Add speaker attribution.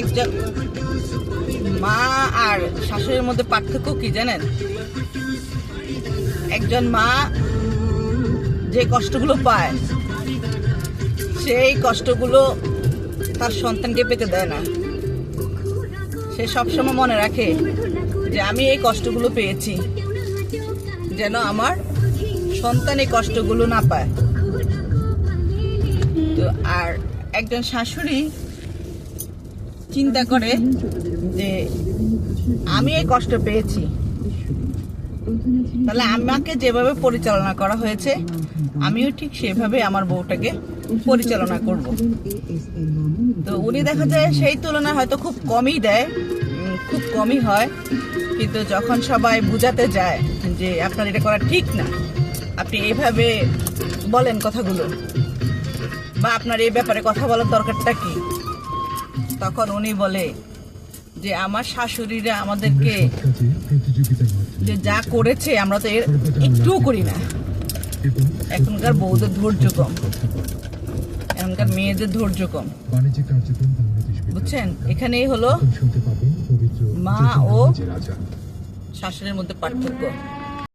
Speaker 1: একজন মা আর শাশুড়ির মধ্যে পার্থক্য কি জানেন? একজন মা যে কষ্টগুলো পায়, সেই কষ্টগুলো তার সন্তানকে পেতে দেয় না। সে সবসময় মনে রাখে যে আমি এই কষ্টগুলো পেয়েছি, যেন আমার সন্তান এই কষ্টগুলো না পায়। তো আর একজন শাশুড়ি চিন্তা করে যে আমি এই কষ্ট পেয়েছি। তাহলে আমাকে যেভাবে পরিচালনা করা হয়েছে, আমিও ঠিক সেভাবে আমার বউটাকে পরিচালনা করব। তো উনি দেখা যায় সেই তুলনায় হয়তো খুব কমই দেয় খুব কমই হয়। কিন্তু যখন সবাই বুঝাতে যায় যে আপনার এটা করা ঠিক না, আপনি এইভাবে বলেন কথাগুলো। বা আপনার এই ব্যাপারে কথা বলার দরকারটা কি? তখন উনি বলে যে আমার শাশুড়িরা আমাদেরকে যে যা করেছে আমরা তো এর একটুও করি না। এখনকার বউদের ধৈর্য কম। এখনকার মেয়েদের ধৈর্য কম। বুঝছেন? এখানেই হলো মা ও শাশুড়ির মধ্যে পার্থক্য।